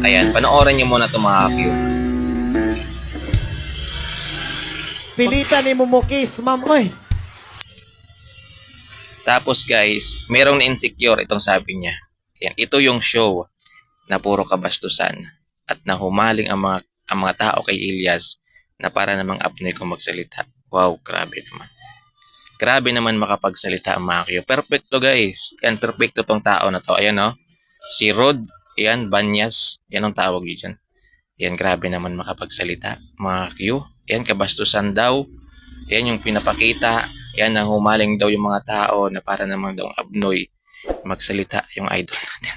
Ayan, panoorin nyo muna itong mga Q. Pilitan ni Mumukis, ma'am. Oy, Tapos guys, merong na-insecure itong sabi niya. Yan, ito yung show na puro kabastusan at nahumaling ang mga ang mga tao kay Ilyas na para namang apnoy kung magsalita. Wow, grabe naman. Grabe naman makapagsalita ang Q. Perfecto guys. Yan, perfecto tong tao na to. Ayan oh. Si Rod, yan, Banyas. Yan ang tawag yun dyan. Yan, grabe naman makapagsalita. Mga Q. Yan, kabastusan daw. Yan yung pinapakita. Yan ang humaling daw yung mga tao na para namang daw abnoy magsalita yung idol natin.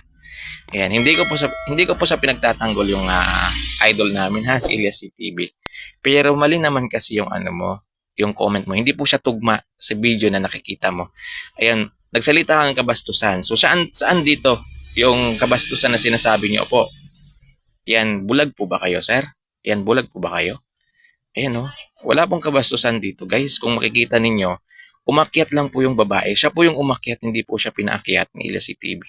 Yan, hindi ko po sa hindi ko po sa pinagtatanggol yung ah, idol namin ha si Elias CTV. Pero mali naman kasi yung ano mo, yung comment mo. Hindi po siya tugma sa video na nakikita mo. Ayan, nagsalita ka ng kabastusan. So saan saan dito yung kabastusan na sinasabi niyo po? Yan, bulag po ba kayo, sir? Yan, bulag po ba kayo? Ayan oh. Wala pong kabastusan dito, guys. Kung makikita ninyo, umakyat lang po yung babae. Siya po yung umakyat, hindi po siya pinaakyat ni Ila TV.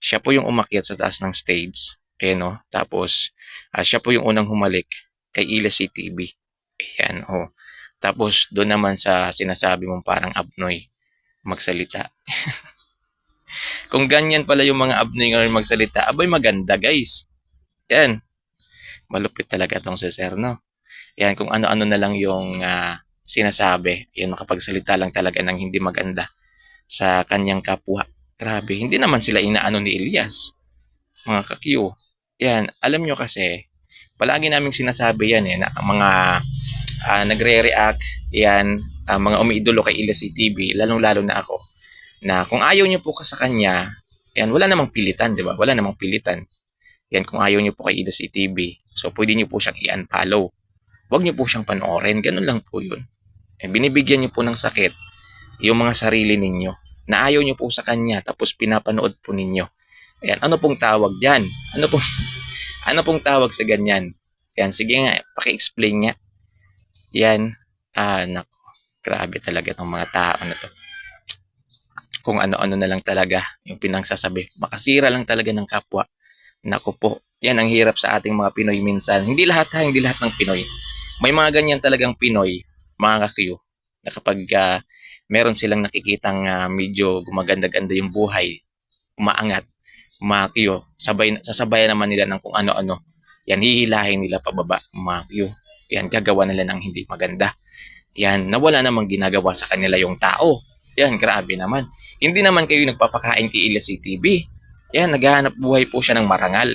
Siya po yung umakyat sa taas ng stage. Ayan oh. Tapos, ah, siya po yung unang humalik kay Ila TV. Ayan oh. Tapos, doon naman sa sinasabi mong parang abnoy magsalita. Kung ganyan pala yung mga abnoy ngayon magsalita, abay maganda guys. Yan. Malupit talaga tong si Sir, no? Yan, kung ano-ano na lang yung ah, sinasabi. Yan, makapagsalita lang talaga ng hindi maganda sa kanyang kapwa. Grabe, hindi naman sila inaano ni Elias. Mga kakyo. Yan, alam nyo kasi, palagi naming sinasabi yan eh, na mga ah, nagre-react, yan, ang mga umiidolo kay Elias TV, lalong-lalo na ako, na kung ayaw nyo po ka sa kanya, yan, wala namang pilitan, di ba? Wala namang pilitan. Yan, kung ayaw nyo po kay Elias TV, so pwede nyo po siyang i-unfollow. Huwag nyo po siyang panoorin, ganun lang po yun. Eh, binibigyan nyo po ng sakit yung mga sarili ninyo na ayaw nyo po sa kanya tapos pinapanood po ninyo. Ayan, ano pong tawag dyan? Ano pong, ano pong tawag sa ganyan? Yan, sige nga, paki-explain nga. Yan, ah, nako, grabe talaga tong mga tao na to. Kung ano-ano na lang talaga yung pinangsasabi. Makasira lang talaga ng kapwa. Nako po, yan ang hirap sa ating mga Pinoy minsan. Hindi lahat ha, hindi lahat ng Pinoy. May mga ganyan talagang Pinoy, mga kakyo, na kapag ah, meron silang nakikitang ah, medyo gumaganda-ganda yung buhay, umaangat, umakyo, sabay, sasabayan naman nila ng kung ano-ano. Yan, hihilahin nila pababa, umakyo. Yan, gagawa nila ng hindi maganda. Yan, nawala namang ginagawa sa kanila yung tao. Yan, grabe naman. Hindi naman kayo nagpapakain kay Ila TV. Yan, naghahanap buhay po siya ng marangal.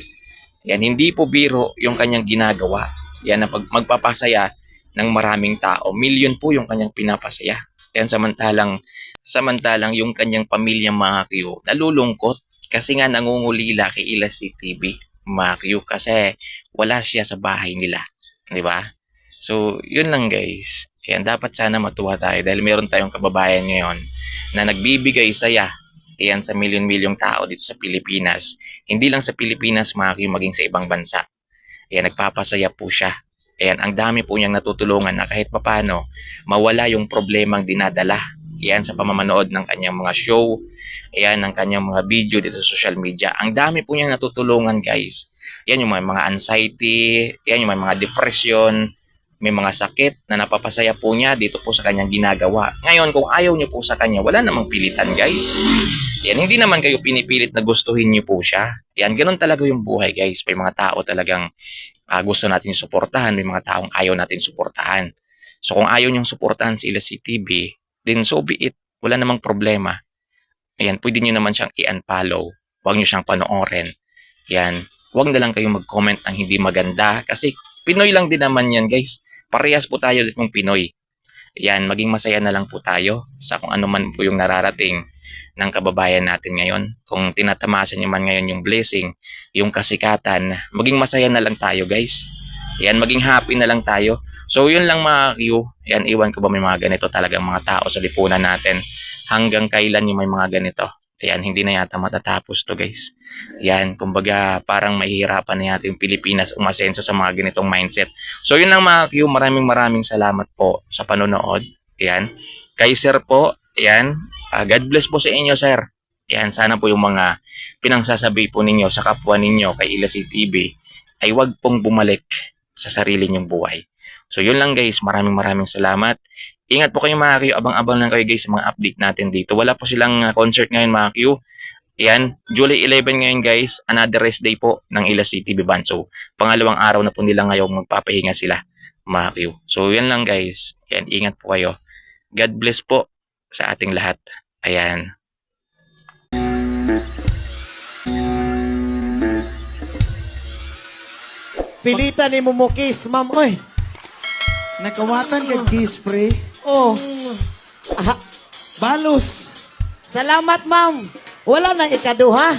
Yan, hindi po biro yung kanyang ginagawa. Yan, na magpapasaya ng maraming tao. Milyon po yung kanyang pinapasaya. Yan, samantalang, samantalang yung kanyang pamilyang mga Q, nalulungkot kasi nga nangungulila kay Ila TV, mga Q, kasi wala siya sa bahay nila. Di ba? So, yun lang guys. Yan, dapat sana matuwa tayo dahil meron tayong kababayan ngayon na nagbibigay saya yan sa milyon-milyong tao dito sa Pilipinas. Hindi lang sa Pilipinas, mga Q, maging sa ibang bansa. Yan, nagpapasaya po siya. Ayan, ang dami po niyang natutulungan na kahit papano mawala yung problemang dinadala. Yan sa pamamanood ng kanyang mga show, ayan, ng kanyang mga video dito sa social media. Ang dami po niyang natutulungan guys. Yan yung mga, anxiety, yan yung mga, mga depression, may mga sakit na napapasaya po niya dito po sa kanyang ginagawa. Ngayon, kung ayaw niyo po sa kanya, wala namang pilitan guys. Yan, hindi naman kayo pinipilit na gustuhin niyo po siya. Yan, ganun talaga yung buhay guys. May mga tao talagang ah, gusto natin suportahan, may mga taong ayaw natin suportahan. So kung ayaw niyong suportahan si Ila CTV, then so be it. Wala namang problema. Ayan, pwede niyo naman siyang i-unfollow. Huwag niyo siyang panoorin. Yan, huwag na lang kayong mag-comment ng hindi maganda kasi Pinoy lang din naman yan guys. Parehas po tayo ditong Pinoy. Yan, maging masaya na lang po tayo sa kung ano man po yung nararating ng kababayan natin ngayon. Kung tinatamasan niyo man ngayon yung blessing, yung kasikatan, maging masaya na lang tayo guys. Yan, maging happy na lang tayo. So yun lang mga Q. Yan, iwan ko ba may mga ganito talagang mga tao sa lipunan natin. Hanggang kailan yung may mga ganito. Ayan, hindi na yata matatapos to guys. Yan, kumbaga parang mahihirapan na yata yung Pilipinas umasenso sa mga ganitong mindset. So yun lang mga Q, maraming maraming salamat po sa panonood. Yan. Kay sir po, yan, Ah, God bless po sa inyo, sir. Yan, sana po yung mga pinangsasabi po ninyo sa kapwa ninyo kay Ilasi TV ay wag pong bumalik sa sarili nyong buhay. So yun lang guys, maraming maraming salamat. Ingat po kayo mga Q, abang-abang lang kayo guys sa mga update natin dito. Wala po silang uh, concert ngayon mga Q. Yan, July 11 ngayon guys, another rest day po ng Ilasi TV Band. So pangalawang araw na po nila ngayong magpapahinga sila mga Q. So yan lang guys, yan, ingat po kayo. God bless po sa ating lahat. Ayan. Pilitan ni kiss, ma'am. Oy. Nakawatan kag kiss pre. Oh. Ah, Balos. salamat, ma'am. Wala na ikaduha.